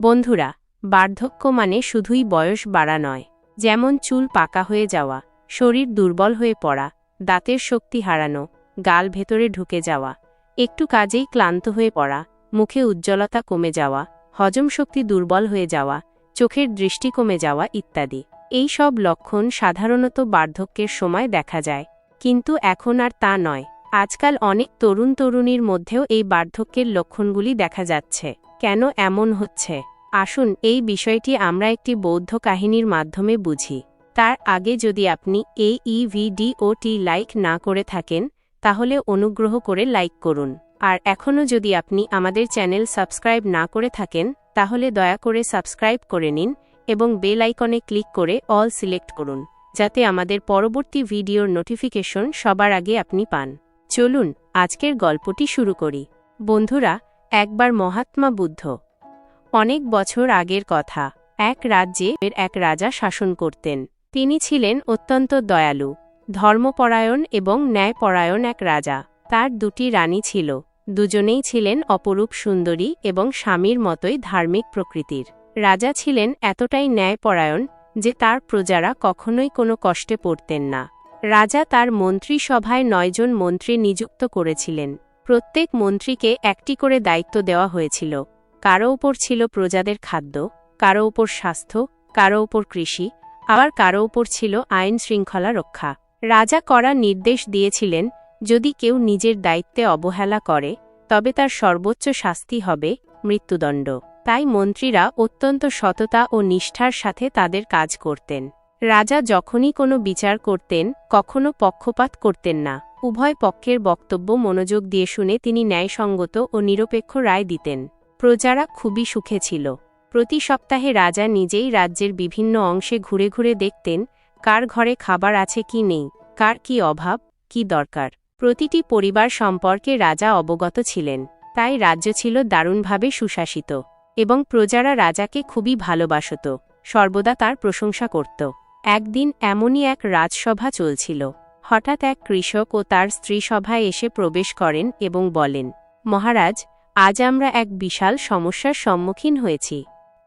বন্ধুরা, বার্ধক্য মানে শুধুই বয়স বাড়া নয়, যেমন চুল পাকা হয়ে যাওয়া, শরীর দুর্বল হয়ে পড়া, দাঁতের শক্তি হারানো, গাল ভেতরে ঢুকে যাওয়া, একটু কাজেই ক্লান্ত হয়ে পড়া, মুখে উজ্জ্বলতা কমে যাওয়া, হজম শক্তি দুর্বল হয়ে যাওয়া, চোখের দৃষ্টি কমে যাওয়া ইত্যাদি। এই সব লক্ষণ সাধারণত বার্ধক্যের সময় দেখা যায়, কিন্তু এখন আর তা নয়। আজকাল অনেক তরুণ তরুণীর মধ্যেও এই বার্ধক্যের লক্ষণগুলি দেখা যাচ্ছে। কেন এমন হচ্ছে? আসুন, এই বিষয়টি আমরা একটি বৌদ্ধ কাহিনীর মাধ্যমে বুঝি। তার আগে যদি আপনি এই লাইক না করে থাকেন, তাহলে অনুগ্রহ করে লাইক করুন। আর এখনও যদি আপনি আমাদের চ্যানেল সাবস্ক্রাইব না করে থাকেন, তাহলে দয়া করে সাবস্ক্রাইব করে নিন এবং বেল আইকনে ক্লিক করে অল সিলেক্ট করুন, যাতে আমাদের পরবর্তী ভিডিওর নোটিফিকেশন সবার আগে আপনি পান। চলুন, আজকের গল্পটি শুরু করি। বন্ধুরা, একবার মহাত্মা বুদ্ধ অনেক বছর আগের কথা। এক রাজ্যে এক রাজা শাসন করতেন। তিনি ছিলেন অত্যন্ত দয়ালু, ধর্মপরায়ণ এবং ন্যায়পরায়ণ এক রাজা। তার দুটি রানী ছিল। দুজনেই ছিলেন অপরূপ সুন্দরী এবং স্বামীর মতোই ধার্মিক প্রকৃতির। রাজা ছিলেন এতটাই ন্যায়পরায়ণ যে তার প্রজারা কখনোই কোনো কষ্টে পড়তেন না। রাজা তার মন্ত্রিসভায় নয়জন মন্ত্রী নিযুক্ত করেছিলেন। প্রত্যেক মন্ত্রীকে একটি করে দায়িত্ব দেওয়া হয়েছিল। কারও উপর ছিল প্রজাদের খাদ্য, কারও উপর স্বাস্থ্য, কারও উপর কৃষি, আবার কারও উপর ছিল আইন শৃঙ্খলা রক্ষা। রাজা করা নির্দেশ দিয়েছিলেন, যদি কেউ নিজের দায়িত্বে অবহেলা করে, তবে তার সর্বোচ্চ শাস্তি হবে মৃত্যুদণ্ড। তাই মন্ত্রীরা অত্যন্ত সততা ও নিষ্ঠার সাথে তাদের কাজ করতেন। রাজা যখনই কোনো বিচার করতেন, কখনো পক্ষপাত করতেন না। উভয় পক্ষের বক্তব্য মনোযোগ দিয়ে শুনে তিনি ন্যায়সঙ্গত ও নিরপেক্ষ রায় দিতেন। প্রজারা খুবই সুখে ছিল। প্রতি সপ্তাহে রাজা নিজেই রাজ্যের বিভিন্ন অংশে ঘুরে ঘুরে দেখতেন, কার ঘরে খাবার আছে কি নেই, কার কি অভাব, কি দরকার। প্রতিটি পরিবার সম্পর্কে রাজা অবগত ছিলেন, তাই রাজ্য ছিল দারুণভাবে সুশাসিত, এবং প্রজারা রাজাকে খুবই ভালোবাসত, সর্বদা তার প্রশংসা করত। একদিন এমনই এক রাজসভা চলছিল। হঠাৎ এক কৃষক ও তার স্ত্রী সভায় এসে প্রবেশ করেন এবং বলেন, মহারাজ আজ আমরা এক বিশাল সমস্যার সম্মুখীন হয়েছি।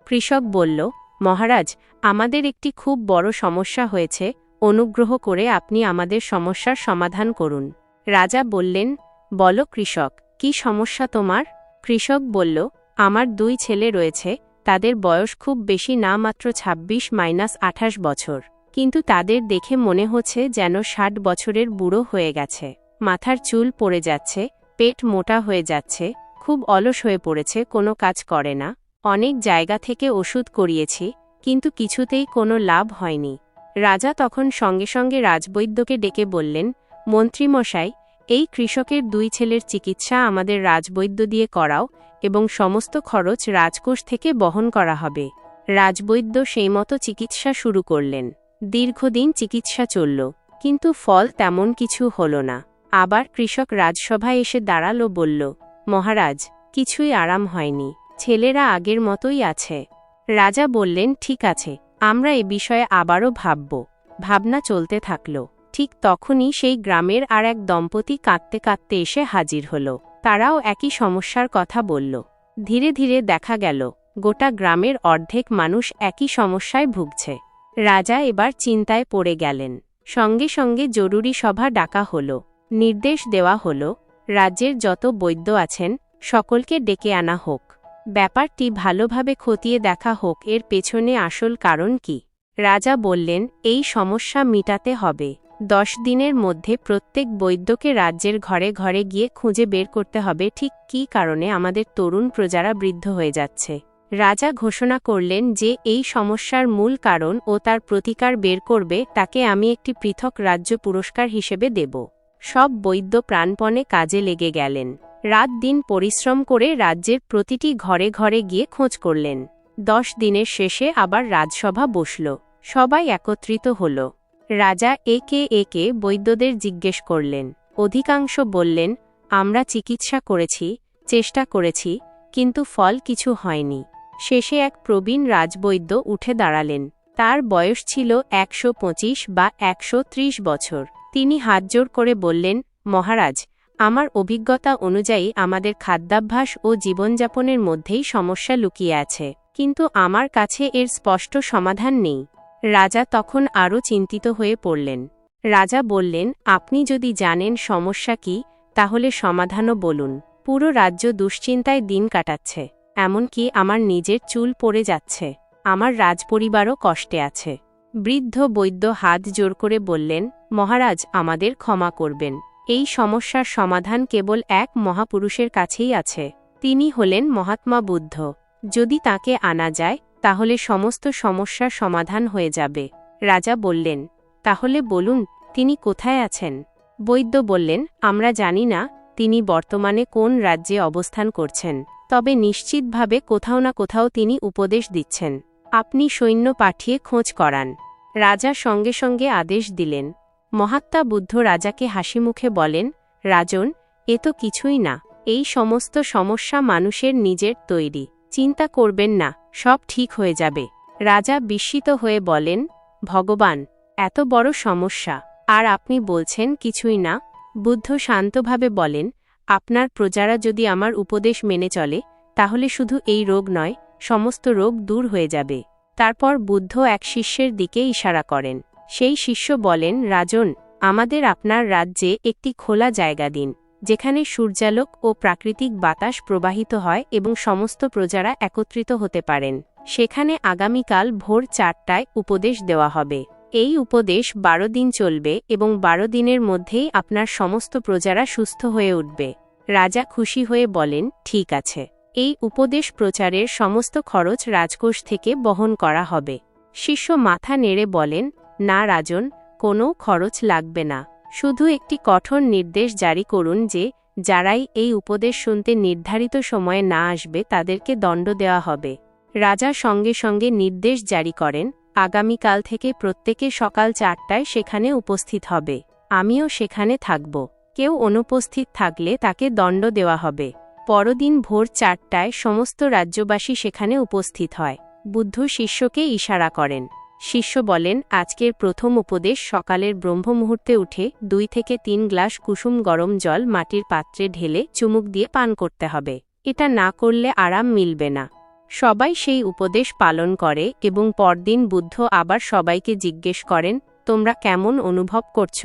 কৃষক বলল, মহারাজ, আমাদের একটি খুব বড় সমস্যা হয়েছে, অনুগ্রহ করে আপনি আমাদের সমস্যার সমাধান করুন। রাজা বললেন, বল কৃষক, কি সমস্যা তোমার? কৃষক বলল, আমার দুই ছেলে রয়েছে, তাদের বয়স খুব বেশি না মাত্র ২৬ মাইনাস আঠাশ বছর, কিন্তু তাদের দেখে মনে হচ্ছে যেন ষাট বছরের বুড়ো হয়ে গেছে। মাথার চুল পড়ে যাচ্ছে, পেট মোটা হয়ে যাচ্ছে খুব অলস হয়ে পড়েছে, কোনো কাজ করে না। অনেক জায়গা থেকে ওষুধ করিয়েছি, কিন্তু কিছুতেই কোনো লাভ হয়নি। রাজা তখন সঙ্গে সঙ্গে রাজবৈদ্যকে ডেকে বললেন, মন্ত্রীমশাই, এই কৃষকের দুই ছেলের চিকিৎসা আমাদের রাজবৈদ্য দিয়ে করাও এবং সমস্ত খরচ রাজকোষ থেকে বহন করা হবে। রাজবৈদ্য সেই মতো চিকিৎসা শুরু করলেন। দীর্ঘদিন চিকিৎসা চলল, কিন্তু ফল তেমন কিছু হল না। আবার কৃষক রাজসভায় এসে দাঁড়াল বলল মহারাজ, কিছুই আরাম হয়নি, ছেলেরা আগের মতোই আছে। রাজা বললেন, ঠিক আছে, আমরা এ বিষয়ে আবারও ভাবব। ভাবনা চলতে থাকল। ঠিক তখনই সেই গ্রামের আর এক দম্পতি কাঁদতে কাঁদতে এসে হাজির হল। তারাও একই সমস্যার কথা বলল। ধীরে ধীরে দেখা গেল, গোটা গ্রামের অর্ধেক মানুষ একই সমস্যায় ভুগছে। রাজা এবার চিন্তায় পড়ে গেলেন। সঙ্গে সঙ্গে জরুরি সভা ডাকা হল। নির্দেশ দেওয়া হল রাজ্যের যত বৈদ্য আছেন, সকলকে ডেকে আনা হোক। ব্যাপারটি ভালোভাবে খতিয়ে দেখা হোক, এর পেছনে আসল কারণ কি? রাজা বললেন, এই সমস্যা মিটাতে হবে। দশ দিনের মধ্যে প্রত্যেক বৈদ্যকে রাজ্যের ঘরে ঘরে গিয়ে খুঁজে বের করতে হবে, ঠিক কী কারণে আমাদের তরুণ প্রজারা বৃদ্ধ হয়ে যাচ্ছে? রাজা ঘোষণা করলেন যে, এই সমস্যার মূল কারণ ও তার প্রতিকার বের করবে, তাকে আমি একটি পৃথক রাজ্য পুরস্কার হিসেবে দেব। সব বৈদ্য প্রাণপণে কাজে লেগে গেলেন। রাত দিন পরিশ্রম করে রাজ্যের প্রতিটি ঘরে ঘরে গিয়ে খোঁজ করলেন। দশ দিনের শেষে আবার রাজসভা বসল। সবাই একত্রিত হল। রাজা একে একে বৈদ্যদের জিজ্ঞেস করলেন। অধিকাংশ বললেন, আমরা চিকিৎসা করেছি, চেষ্টা করেছি, কিন্তু ফল কিছু হয়নি। শেষে এক প্রবীণ রাজবৈদ্য উঠে দাঁড়ালেন। তার বয়স ছিল একশো পঁচিশ বা একশো ত্রিশ বছর। তিনি হাতজোড় করে বললেন, মহারাজ, আমার অভিজ্ঞতা অনুযায়ী আমাদের খাদ্যাভ্যাস ও জীবনযাপনের মধ্যেই সমস্যা লুকিয়ে আছে, কিন্তু আমার কাছে এর স্পষ্ট সমাধান নেই। রাজা তখন আরও চিন্তিত হয়ে পড়লেন। রাজা বললেন, আপনি যদি জানেন সমস্যা কি, তাহলে সমাধানও বলুন। পুরো রাজ্য দুশ্চিন্তায় দিন কাটাচ্ছে, এমনকি আমার নিজের চুল পড়ে যাচ্ছে, আমার রাজপরিবারও কষ্টে আছে। বৃদ্ধ বৈদ্য হাত জোর করে বললেন, মহারাজ, আমাদের ক্ষমা করবেন। এই সমস্যার সমাধান কেবল এক মহাপুরুষের কাছেই আছে। তিনি হলেন মহাত্মা বুদ্ধ। যদি তাকে আনা যায়, তাহলে সমস্ত সমস্যার সমাধান হয়ে যাবে। রাজা বললেন, তাহলে বলুন, তিনি কোথায় আছেন? বৈদ্য বললেন, আমরা জানি না, তিনি বর্তমানে কোন রাজ্যে অবস্থান করছেন। তবে নিশ্চিতভাবে কোথাও না কোথাও তিনি উপদেশ দিচ্ছেন। আপনি সৈন্য পাঠিয়ে খোঁজ করান। রাজা সঙ্গে সঙ্গে আদেশ দিলেন। মহাত্মা বুদ্ধ রাজাকে হাসিমুখে বলেন, রাজন, এ তো কিছুই না। এই সমস্ত সমস্যা মানুষের নিজের তৈরি। চিন্তা করবেন না, সব ঠিক হয়ে যাবে। রাজা বিস্মিত হয়ে বলেন, ভগবান, এত বড় সমস্যা। আর আপনি বলছেন কিছুই না? বুদ্ধ শান্তভাবে বলেন, আপনার প্রজারা যদি আমার উপদেশ মেনে চলে, তাহলে শুধু এই রোগ নয় সমস্ত রোগ দূর হয়ে যাবে। তারপর বুদ্ধ এক শিষ্যের দিকে ইশারা করেন। সেই শিষ্য বলেন, রাজন, আমাদের আপনার রাজ্যে একটি খোলা জায়গা দিন, যেখানে সূর্যালোক ও প্রাকৃতিক বাতাস প্রবাহিত হয় এবং সমস্ত প্রজারা একত্রিত হতে পারেন। সেখানে আগামীকাল ভোর চারটায় উপদেশ দেওয়া হবে। এই উপদেশ বারো দিন চলবে এবং বারো দিনের মধ্যেই আপনার সমস্ত প্রজারা সুস্থ হয়ে উঠবে। রাজা খুশি হয়ে বলেন, ঠিক আছে। এই উপদেশ প্রচারের সমস্ত খরচ রাজকোষ থেকে বহন করা হবে। শিষ্য মাথা নেড়ে বলেন, না রাজন, কোনো খরচ লাগবে না। শুধু একটি কঠোর নির্দেশ জারি করুন যে, যারাই এই উপদেশ শুনতে নির্ধারিত সময়ে না আসবে তাদেরকে দণ্ড দেওয়া হবে। রাজা সঙ্গে সঙ্গে নির্দেশ জারি করেন, আগামীকাল থেকে প্রত্যেকে সকাল চারটায় সেখানে উপস্থিত হবে। আমিও সেখানে থাকব। কেউ অনুপস্থিত থাকলে তাকে দণ্ড দেওয়া হবে। পরদিন ভোর চারটায় সমস্ত রাজ্যবাসী সেখানে উপস্থিত হয়। বুদ্ধ শিষ্যকে ইশারা করেন। শিষ্য বলেন, আজকের প্রথম উপদেশ সকালের ব্রহ্ম মুহূর্তে উঠে দুই থেকে তিন গ্লাস কুসুম গরম জল মাটির পাত্রে ঢেলে চুমুক দিয়ে পান করতে হবে। এটা না করলে আরাম মিলবে না। সবাই সেই উপদেশ পালন করে এবং পরদিন বুদ্ধ আবার সবাইকে জিজ্ঞেস করেন, তোমরা কেমন অনুভব করছ?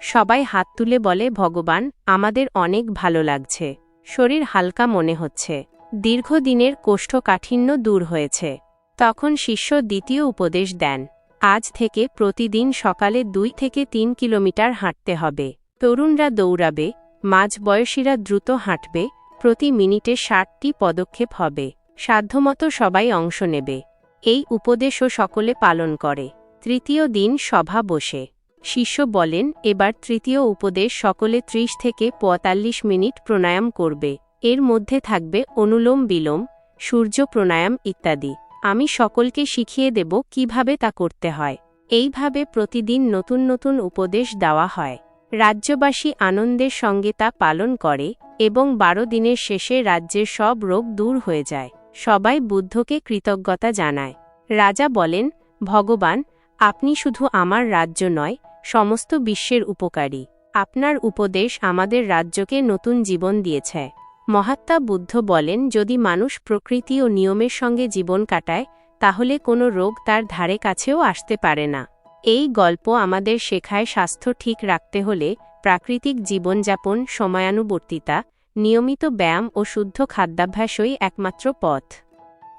সবাই হাত তুলে বলে, ভগবান, আমাদের অনেক ভালো লাগছে। শরীর হালকা মনে হচ্ছে। দীর্ঘদিনের কোষ্ঠকাঠিন্য দূর হয়েছে। তখন শিষ্য দ্বিতীয় উপদেশ দেন। আজ থেকে প্রতিদিন সকালে দুই থেকে তিন কিলোমিটার হাঁটতে হবে। তরুণরা দৌড়াবে, মাঝবয়সীরা দ্রুত হাঁটবে, প্রতি মিনিটে ষাটটি পদক্ষেপ হবে। সাধ্যমতো সবাই অংশ নেবে। এই উপদেশও সকলে পালন করে। তৃতীয় দিন সভা বসে। শিষ্য বলেন, এবার তৃতীয় উপদেশ সকলে ত্রিশ থেকে পঁয়তাল্লিশ মিনিট প্রাণায়াম করবে। এর মধ্যে থাকবে অনুলোম বিলোম, সূর্য প্রাণায়াম ইত্যাদি। আমি সকলকে শিখিয়ে দেব কীভাবে তা করতে হয়। এইভাবে প্রতিদিন নতুন নতুন উপদেশ দেওয়া হয়। রাজ্যবাসী আনন্দের সঙ্গে তা পালন করে এবং বারো দিনের শেষে রাজ্যের সব রোগ দূর হয়ে যায়। সবাই বুদ্ধকে কৃতজ্ঞতা জানায়। রাজা বলেন, ভগবান, আপনি শুধু আমার রাজ্য নয় সমস্ত বিশ্বের উপকারী। আপনার উপদেশ আমাদের রাজ্যকে নতুন জীবন দিয়েছে। মহাত্মা বুদ্ধ বলেন, যদি মানুষ প্রকৃতি ও নিয়মের সঙ্গে জীবন কাটায়, তাহলে কোনো রোগ তার ধারে কাছেও আসতে পারে না। এই গল্প আমাদের শেখায় স্বাস্থ্য ঠিক রাখতে হলে প্রাকৃতিক জীবনযাপন, সময়ানুবর্তিতা, নিয়মিত ব্যায়াম ও শুদ্ধ খাদ্যাভ্যাসই একমাত্র পথ।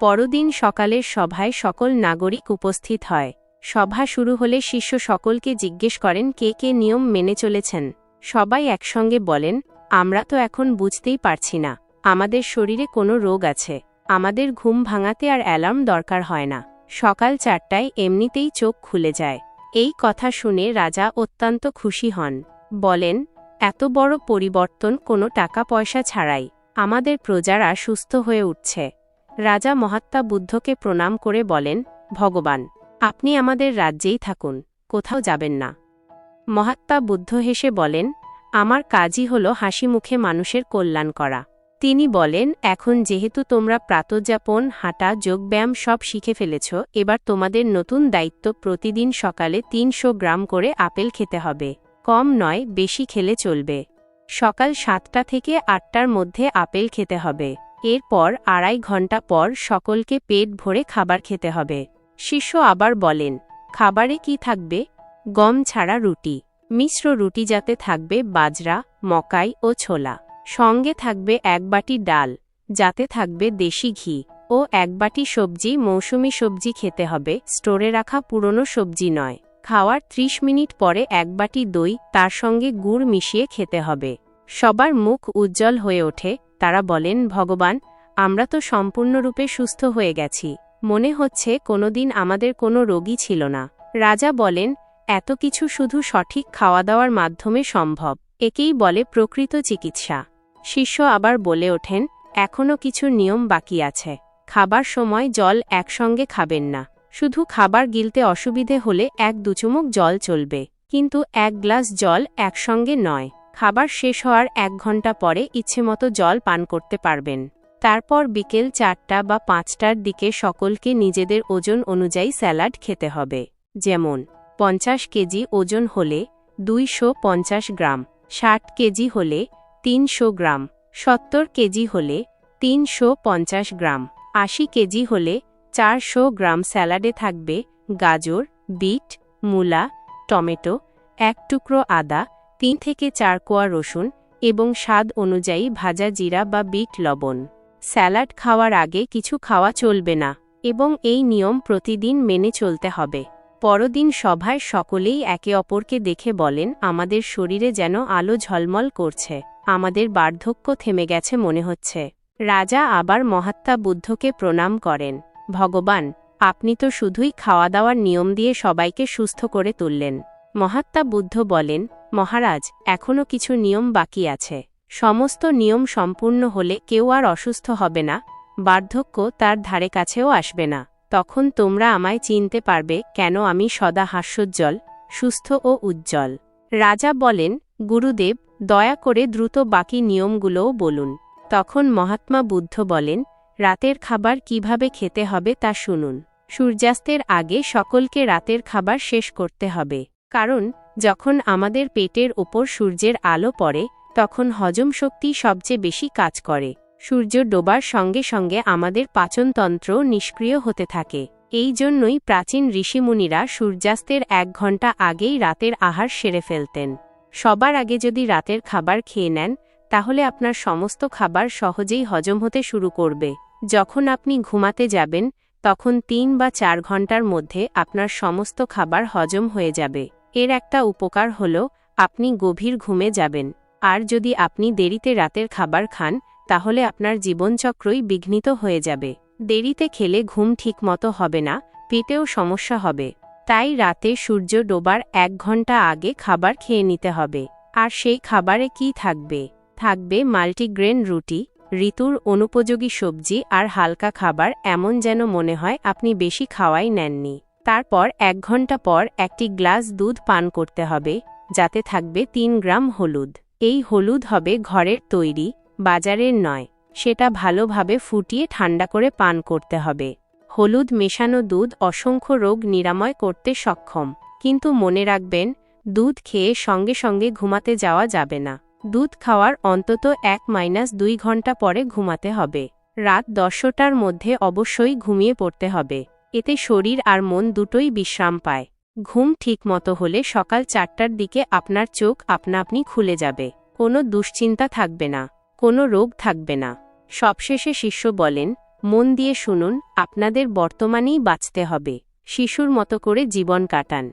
পরদিন সকালের সভায় সকল নাগরিক উপস্থিত হয়। সভা শুরু হলে শিষ্য সকলকে জিজ্ঞেস করেন, কে কে নিয়ম মেনে চলেছেন? সবাই একসঙ্গে বলেন, আমরা তো এখন বুঝতেই পারছি না। আমাদের শরীরে কোনো রোগ আছে। আমাদের ঘুম ভাঙাতে আর অ্যালার্ম দরকার হয় না। সকাল চারটায় এমনিতেই চোখ খুলে যায়। এই কথা শুনে রাজা অত্যন্ত খুশি হন। বলেন, এত বড় পরিবর্তন কোনো টাকা পয়সা ছাড়াই। আমাদের প্রজারা সুস্থ হয়ে উঠছে। রাজা মহাত্মা বুদ্ধকে প্রণাম করে বলেন, ভগবান আপনি আমাদের রাজ্যেই থাকুন, কোথাও যাবেন না। মহাত্মা বুদ্ধ হেসে বলেন, আমার কাজই হল হাসি মুখে মানুষের কল্যাণ করা। তিনি বলেন, এখন যেহেতু তোমরা প্রাতযাপন, হাঁটা, যোগব্যায়াম সব শিখে ফেলেছ, এবার তোমাদের নতুন দায়িত্ব প্রতিদিন সকালে তিনশো গ্রাম করে আপেল খেতে হবে। কম নয়, বেশি খেলে চলবে। সকাল সাতটা থেকে আটটার মধ্যে আপেল খেতে হবে। এরপর আড়াই ঘণ্টা পর সকলকে পেট ভরে খাবার খেতে হবে। শিষ্য আবার বলেন, খাবারে কি থাকবে? গম ছাড়া রুটি, মিশ্র রুটি যাতে থাকবে বাজরা, মকাই ও ছোলা, সঙ্গে থাকবে এক বাটি ডাল, যাতে থাকবে দেশি ঘি ও এক বাটি সবজি, মৌসুমি সবজি খেতে হবে, স্টোরে রাখা পুরনো সবজি নয়, খাওয়ার ৩০ মিনিট পরে এক বাটি দই, তার সঙ্গে গুড় মিশিয়ে খেতে হবে। সবার মুখ উজ্জ্বল হয়ে ওঠে, তারা বলেন, ভগবান, আমরা তো সম্পূর্ণরূপে সুস্থ হয়ে গেছি। মনে হচ্ছে কোনোদিন আমাদের কোনো রোগী ছিল না। রাজা বলেন, এত কিছু শুধু সঠিক খাওয়া দাওয়ার মাধ্যমে সম্ভব। একেই বলে প্রকৃত চিকিৎসা। শিষ্য আবার বলে ওঠেন এখনও কিছু নিয়ম বাকি আছে। খাবার সময় জল একসঙ্গে খাবেন না। শুধু খাবার গিলতে অসুবিধে হলে এক দুচুমুক জল চলবে। কিন্তু এক গ্লাস জল একসঙ্গে নয়। খাবার শেষ হওয়ার এক ঘণ্টা পরে ইচ্ছেমতো জল পান করতে পারবেন। তারপর বিকেল চারটা বা পাঁচটার দিকে সকলকে নিজেদের ওজন অনুযায়ী স্যালাড খেতে হবে। যেমন, পঞ্চাশ কেজি ওজন হলে দুইশো পঞ্চাশ গ্রাম, ষাট কেজি হলে তিনশো গ্রাম, সত্তর কেজি হলে তিনশো পঞ্চাশ গ্রাম, আশি কেজি হলে চারশো গ্রাম স্যালাডে থাকবে গাজর, বিট, মূলা, টমেটো, এক টুকরো আদা, তিন থেকে চার কোয়া রসুন এবং স্বাদ অনুযায়ী ভাজা জিরা বা বিট লবণ। স্যালাড খাওয়ার আগে কিছু খাওয়া চলবে না, এবং এই নিয়ম প্রতিদিন মেনে চলতে হবে। পরদিন সভায় সকলেই একে অপরকে দেখে বলেন, আমাদের শরীরে যেন আলো ঝলমল করছে, আমাদের বার্ধক্য থেমে গেছে মনে হচ্ছে। রাজা আবার মহাত্মা বুদ্ধকে প্রণাম করেন, ভগবান, আপনি তো শুধুই খাওয়া দাওয়ার নিয়ম দিয়ে সবাইকে সুস্থ করে তুললেন। মহাত্মা বুদ্ধ বলেন, মহারাজ এখনও কিছু নিয়ম বাকি আছে। সমস্ত নিয়ম সম্পূর্ণ হলে কেউ আর অসুস্থ হবে না, বার্ধক্য তার ধারে কাছেও আসবে না। তখন তোমরা আমায় চিনতে পারবে কেন আমি সদা হাস্যোজ্জ্বল, সুস্থ ও উজ্জ্বল। রাজা বলেন, গুরুদেব, দয়া করে দ্রুত বাকি নিয়মগুলোও বলুন। তখন মহাত্মা বুদ্ধ বলেন, রাতের খাবার কীভাবে খেতে হবে তা শুনুন। সূর্যাস্তের আগে সকলকে রাতের খাবার শেষ করতে হবে। কারণ, যখন আমাদের পেটের ওপর সূর্যের আলো পড়ে তখন হজম শক্তি সবচেয়ে বেশি কাজ করে। সূর্য ডোবার সঙ্গে সঙ্গে আমাদের পাচনতন্ত্র নিষ্ক্রিয় হতে থাকে। এই জন্যই প্রাচীন ঋষিমুনিরা সূর্যাস্তের এক ঘণ্টা আগেই রাতের আহার সেরে ফেলতেন। সবার আগে যদি রাতের খাবার খেয়ে নেন, তাহলে আপনার সমস্ত খাবার সহজেই হজম হতে শুরু করবে। যখন আপনি ঘুমাতে যাবেন, তখন তিন বা চার ঘণ্টার মধ্যে আপনার সমস্ত খাবার হজম হয়ে যাবে। এর একটা উপকার হল, আপনি গভীর ঘুমে যাবেন। আর যদি আপনি দেরিতে রাতের খাবার খান, তাহলে আপনার জীবনচক্রই বিঘ্নিত হয়ে যাবে। দেরিতে খেলে ঘুম ঠিকমতো হবে না, পেটেও সমস্যা হবে। তাই রাতে সূর্য ডোবার এক ঘণ্টা আগে খাবার খেয়ে নিতে হবে। আর সেই খাবারে কি থাকবে? থাকবে মাল্টিগ্রেন রুটি, ঋতুর অনুপযোগী সবজি আর হালকা খাবার, এমন যেন মনে হয় আপনি বেশি খাওয়াই নেননি। তারপর এক ঘণ্টা পর একটি গ্লাস দুধ পান করতে হবে, যাতে থাকবে তিন গ্রাম হলুদ। এই হলুদ হবে ঘরের তৈরি, বাজারের নয়, সেটা ভালোভাবে ফুটিয়ে ঠান্ডা করে পান করতে হবে। হলুদ মেশানো দুধ অসংখ্য রোগ নিরাময় করতে সক্ষম, কিন্তু মনে রাখবেন, দুধ খেয়ে সঙ্গে সঙ্গে ঘুমাতে যাওয়া যাবে না। দুধ খাওয়ার অন্তত এক মাইনাস দুই ঘণ্টা পরে ঘুমাতে হবে। রাত দশটার মধ্যে অবশ্যই ঘুমিয়ে পড়তে হবে। এতে শরীর আর মন দুটোই বিশ্রাম পায়। ঘুম ঠিক মতো হলে সকাল চারটার দিকে আপনার চোখ আপনা আপনি খুলে যাবে। কোনো দুশ্চিন্তা থাকবে না, কোনো রোগ থাকবে না। সবশেষে শিষ্য বলেন, মন দিয়ে শুনুন, আপনাদের বর্তমানেই বাঁচতে হবে, শিশুর মতো করে জীবন কাটান।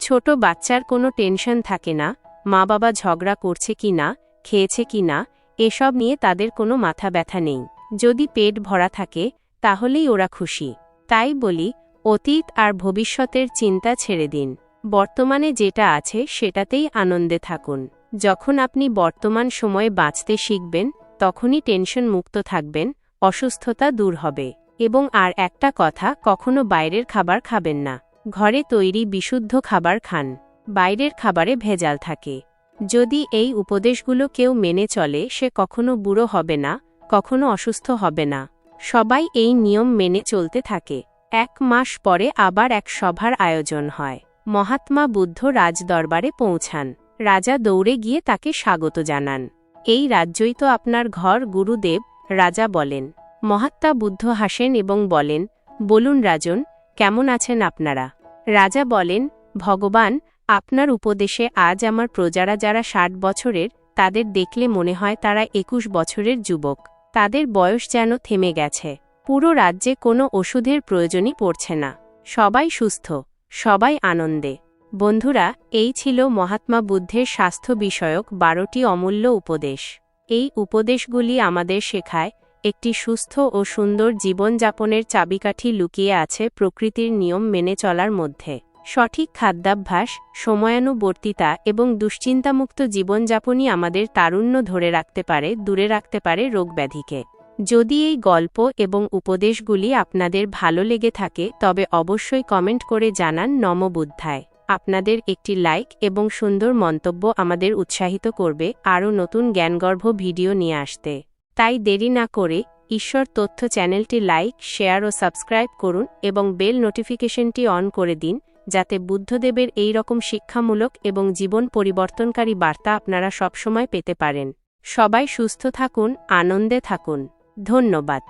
ছোট বাচ্চার কোনো টেনশন থাকে না মা বাবা ঝগড়া করছে কি না, খেয়েছে কি না, এসব নিয়ে তাদের কোনো মাথা ব্যথা নেই। যদি পেট ভরা থাকে, তাহলেই ওরা খুশি। তাই বলি অতীত আর ভবিষ্যতের চিন্তা ছেড়ে দিন। বর্তমানে যেটা আছে সেটাতেই আনন্দে থাকুন। যখন আপনি বর্তমান সময়ে বাঁচতে শিখবেন, তখনই টেনশন মুক্ত থাকবেন, অসুস্থতা দূর হবে। এবং আর একটা কথা, কখনো বাইরের খাবার খাবেন না। ঘরে তৈরি বিশুদ্ধ খাবার খান। বাইরের খাবারে ভেজাল থাকে। যদি এই উপদেশগুলো কেউ মেনে চলে, সে কখনো বুড়ো হবে না, কখনো অসুস্থ হবে না। সবাই এই নিয়ম মেনে চলতে থাকে। এক মাস পরে আবার এক সভার আয়োজন হয়। মহাত্মা বুদ্ধ রাজদরবারে পৌঁছান। রাজা দৌড়ে গিয়ে তাকে স্বাগত জানান। এই রাজ্যই তো আপনার ঘর, গুরুদেব, রাজা বলেন। মহাত্মা বুদ্ধ হাসেন এবং বলেন, বলুন রাজন, কেমন আছেন আপনারা? রাজা বলেন, ভগবান, আপনার উপদেশে আজ আমার প্রজারা যারা ষাট বছরের, তাদের দেখলে মনে হয় তারা একুশ বছরের যুবক। তাদের বয়স যেন থেমে গেছে। পুরো রাজ্যে কোনো ওষুধের প্রয়োজনই পড়ছে না। সবাই সুস্থ, সবাই আনন্দে। বন্ধুরা, এই ছিল মহাত্মা বুদ্ধের স্বাস্থ্য বিষয়ক বারোটি অমূল্য উপদেশ। এই উপদেশগুলি আমাদের শেখায় একটি সুস্থ ও সুন্দর জীবনযাপনের চাবিকাঠি লুকিয়ে আছে প্রকৃতির নিয়ম মেনে চলার মধ্যে। সঠিক খাদ্যাভ্যাস, সময়ানুবর্তিতা এবং দুশ্চিন্তামুক্ত জীবনযাপনই আমাদের তারুণ্য ধরে রাখতে পারে, দূরে রাখতে পারে রোগব্যাধিকে। যদি এই গল্প এবং উপদেশগুলি আপনাদের ভালো লেগে থাকে, তবে অবশ্যই কমেন্ট করে জানান নমবুদ্ধায় আপনাদের একটি লাইক এবং সুন্দর মন্তব্য আমাদের উৎসাহিত করবে আরও নতুন জ্ঞানগর্ভ ভিডিও নিয়ে আসতে। তাই দেরি না করে ঈশ্বর তথ্য চ্যানেলটি লাইক, শেয়ার ও সাবস্ক্রাইব করুন এবং বেল নোটিফিকেশনটি অন করে দিন, যাতে বুদ্ধদেবের এই রকম শিক্ষামূলক এবং জীবন পরিবর্তনকারী বার্তা আপনারা সবসময় পেতে পারেন। সবাই সুস্থ থাকুন, আনন্দে থাকুন। ধন্যবাদ।